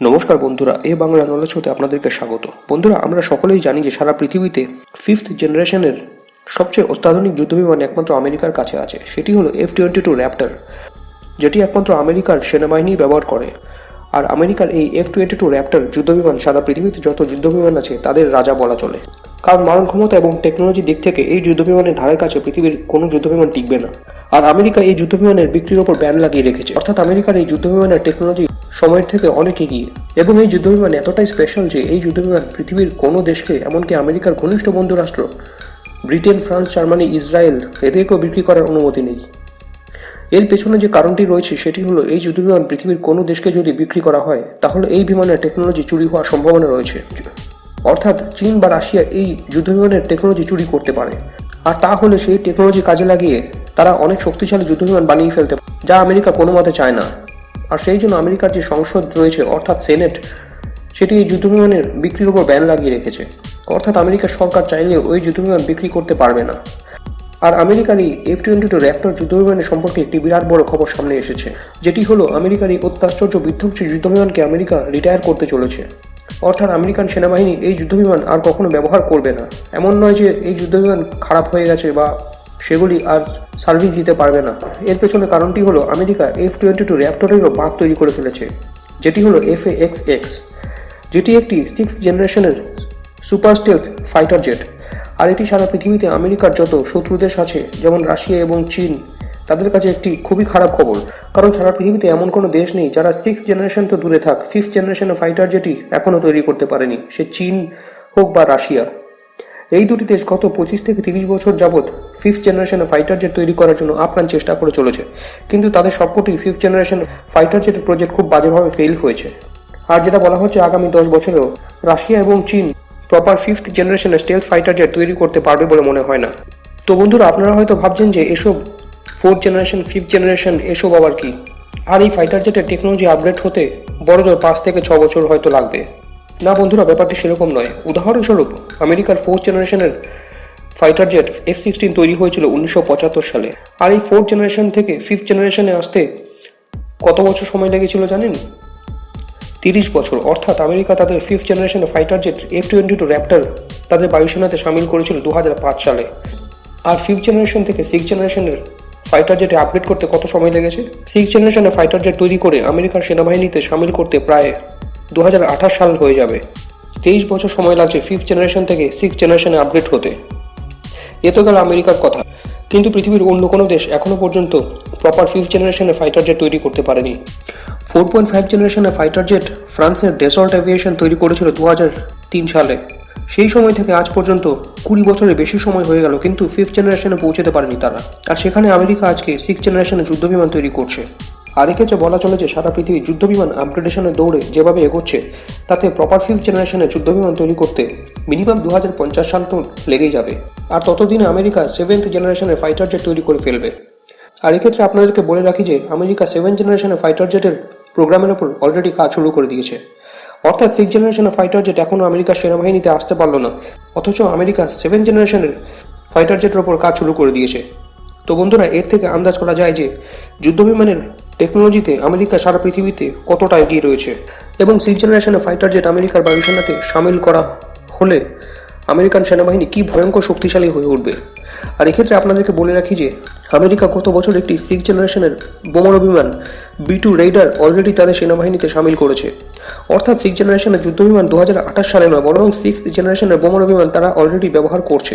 নমস্কার বন্ধুরা, এ বাংলা নলেজ হতে আপনাদেরকে স্বাগত। বন্ধুরা, আমরা সকলেই জানি যে সারা পৃথিবীতে ফিফথ জেনারেশনের সবচেয়ে অত্যাধুনিক যুদ্ধবিমান একমাত্র আমেরিকার কাছে আছে, সেটি হলো এফ টোয়েন্টি টু র্যাপ্টার যেটি একমাত্র আমেরিকার সেনাবাহিনী ব্যবহার করে। আর আমেরিকার এই এফ টোয়েন্টি টু র্যাপ্টার যুদ্ধবিমান সারা পৃথিবীতে যত যুদ্ধবিমান আছে, তাদের রাজা বলা চলে। কারণ মারণ ক্ষমতা এবং টেকনোলজির দিক থেকে এই যুদ্ধবিমানের ধারের কাছে পৃথিবীর কোনো যুদ্ধবিমান টিকবে না। আর আমেরিকা এই যুদ্ধবিমানের বিক্রির ওপর ব্যান লাগিয়ে রেখেছে। অর্থাৎ আমেরিকার এই যুদ্ধবিমানের টেকনোলজি সময়ের থেকে অনেক এগিয়ে। এবং এই যুদ্ধবিমান এতটাই স্পেশাল যে এই যুদ্ধবিমান পৃথিবীর কোনো দেশকে, এমনকি আমেরিকার ঘনিষ্ঠ বন্ধু রাষ্ট্র, ব্রিটেন, ফ্রান্স, জার্মানি, ইসরায়েল এদেরকেও বিক্রি করার অনুমতি নেই। এর পেছনে যে কারণটি রয়েছে সেটি হলো এই যুদ্ধবিমান পৃথিবীর কোনো দেশকে যদি বিক্রি করা হয়, তাহলে এই বিমানের টেকনোলজি চুরি হওয়ার সম্ভাবনা রয়েছে। অর্থাৎ চীন বা রাশিয়া এই যুদ্ধবিমানের টেকনোলজি চুরি করতে পারে। আর তা হলে সেই টেকনোলজি কাজে লাগিয়ে তারা অনেক শক্তিশালী যুদ্ধবিমান বানিয়ে ফেলতে পারে, যা আমেরিকা কোনো মতে চায় না। আর সেই জন্য আমেরিকার যে সংসদ রয়েছে, অর্থাৎ সেনেট, সেটি এই যুদ্ধবিমানের বিক্রির উপর ব্যান লাগিয়ে রেখেছে। অর্থাৎ আমেরিকার সরকার চাইলেও ওই যুদ্ধবিমান বিক্রি করতে পারবে না। আর আমেরিকার এই এফ টোয়েন্টি টু র্যাপ্টর যুদ্ধবিমানের সম্পর্কে একটি বিরাট বড় খবর সামনে এসেছে, যেটি হলো আমেরিকার এই অত্যাশ্চর্য বিধ্বংসী যুদ্ধবিমানকে আমেরিকা রিটায়ার করতে চলেছে। অর্থাৎ আমেরিকান সেনাবাহিনী এই যুদ্ধবিমান আর কখনো ব্যবহার করবে না। এমন নয় যে এই যুদ্ধবিমান খারাপ হয়ে গেছে বা সেগুলি আর সার্ভিস দিতে পারবে না। এর পেছনে কারণটি হলো, আমেরিকা এফ টোয়েন্টি টু র্যাপ্টরেরও বাঘ তৈরি করে ফেলেছে, যেটি হলো এফ এ এক্স এক্স যেটি একটি সিক্স জেনারেশনের সুপার স্টেলথ ফাইটার জেট আর এটি সারা পৃথিবীতে আমেরিকার যত শত্রু দেশ আছে, যেমন রাশিয়া এবং চীন, তাদের কাছে একটি খুবই খারাপ খবর। কারণ সারা পৃথিবীতে এমন কোনো দেশ নেই যারা সিক্স জেনারেশন তো দূরে থাক ফিফথ জেনারেশনের ফাইটার জেটই এখনও তৈরি করতে পারেনি, সে চীন হোক বা রাশিয়া। এই দুটি দেশ গত পঁচিশ থেকে তিরিশ বছর যাবৎ ফিফথ জেনারেশনের ফাইটার জেট তৈরি করার জন্য আপ্রাণ চেষ্টা করে চলেছে। কিন্তু তাদের সবকটি ফিফথ জেনারেশন ফাইটার জেটের প্রজেক্ট খুব বাজেভাবে ফেল হয়েছে। আর যেটা বলা হচ্ছে আগামী দশ বছরেও রাশিয়া এবং চীন প্রপার ফিফথ জেনারেশনের স্টেলথ ফাইটার জেট তৈরি করতে পারবে বলে মনে হয় না। তো বন্ধুরা, আপনারা হয়তো ভাবছেন যে এসব ফোর্থ জেনারেশন ফিফথ জেনারেশন এসব আবার কি? আর এই ফাইটার জেটের টেকনোলজি আপগ্রেড হতে বড় জোর পাঁচ থেকে ছ বছর হয়তো লাগবে। না বন্ধুরা, ব্যাপারটি সেরকম নয়। উদাহরণস্বরূপ, আমেরিকার ফোর্থ জেনারেশনের ফাইটার জেট এফ সিক্সটিন তৈরি হয়েছিল উনিশশো পঁচাত্তর সালে। আর এই ফোর্থ জেনারেশন থেকে ফিফথ জেনারেশনে আসতে কত বছর সময় লেগেছিল জানেন? তিরিশ বছর। অর্থাৎ আমেরিকা তাদের ফিফথ জেনারেশনের fighter jet F twenty two Raptor তাদের বায়ুসেনাতে সামিল করেছিল দু হাজার পাঁচ সালে। আর ফিফথ জেনারেশন থেকে সিক্স জেনারেশনের ফাইটার জেটে আপগ্রেড করতে কত সময় লেগেছে? সিক্স জেনারেশনের ফাইটার জেট তৈরি করে আমেরিকার সেনাবাহিনীতে সামিল করতে প্রায় দু হাজার আঠাশ সাল হয়ে যাবে। তেইশ বছর সময় লাগছে ফিফথ জেনারেশন থেকে সিক্স জেনারেশনে আপগ্রেড হতে। এ তো গেল আমেরিকার কথা। কিন্তু পৃথিবীর অন্য কোনো দেশ এখনও পর্যন্ত প্রপার ফিফথ জেনারেশনে ফাইটার জেট তৈরি করতে পারেনি। ফোর পয়েন্ট ফাইভ জেনারেশনে ফাইটার জেট ফ্রান্সের ডেসল্ট অ্যাভিয়েশন তৈরি করেছিল দু তিন সালে। সেই সময় থেকে আজ পর্যন্ত কুড়ি বছরের বেশি সময় হয়ে গেল, কিন্তু ফিফথ জেনারেশনে পৌঁছতে পারেনি তারা। আর সেখানে আমেরিকা আজকে সিক্স জেনারেশনের যুদ্ধবিমান তৈরি করছে। আর এক্ষেত্রে বলা চলে যে সারা পৃথিবী যুদ্ধবিমান আপগ্রেডেশনের দৌড়ে যেভাবে এগোচ্ছে, তাতে প্রপার ফিফথ জেনারেশনের যুদ্ধবিমান তৈরি করতে মিনিমাম দু হাজার পঞ্চাশ সাল তো লেগেই যাবে। আর ততদিনে আমেরিকা সেভেন্থ জেনারেশনের ফাইটার জেট তৈরি করে ফেলবে। আর এক্ষেত্রে আপনাদেরকে বলে রাখি যে, আমেরিকা সেভেন জেনারেশনের ফাইটার জেটের প্রোগ্রামের ওপর অলরেডি কাজ শুরু করে দিয়েছে। অর্থাৎ সিক্স জেনারেশনের ফাইটার জেট এখনও আমেরিকার সেনাবাহিনীতে আসতে পারল না। অথচ আমেরিকা সেভেন জেনারেশনের ফাইটার জেটের ওপর কাজ শুরু করে দিয়েছে। তো বন্ধুরা, এর থেকে আন্দাজ করা যায় যে, যুদ্ধবিমানের টেকনোলজিতে আমেরিকা সারা পৃথিবীতে কতটা এগিয়ে রয়েছে এবং সিক্স জেনারেশনের ফাইটার জেট আমেরিকার বায়ুসেনাতে সামিল করা হলে আমেরিকান সেনাবাহিনী কি ভয়ঙ্কর শক্তিশালী হয়ে উঠবে? আর এক্ষেত্রে আপনাদেরকে বলে রাখি যে, আমেরিকা গত বছর একটি সিক্স জেনারেশনের বোমারু বিমান বি টু রেইডার অলরেডি তাদের সেনাবাহিনীতে সামিল করেছে। অর্থাৎ সিক্স জেনারেশনের যুদ্ধ বিমান দু হাজার আঠাশ সালে নয়, বরং সিক্স জেনারেশনের বোমারু বিমান তারা অলরেডি ব্যবহার করছে।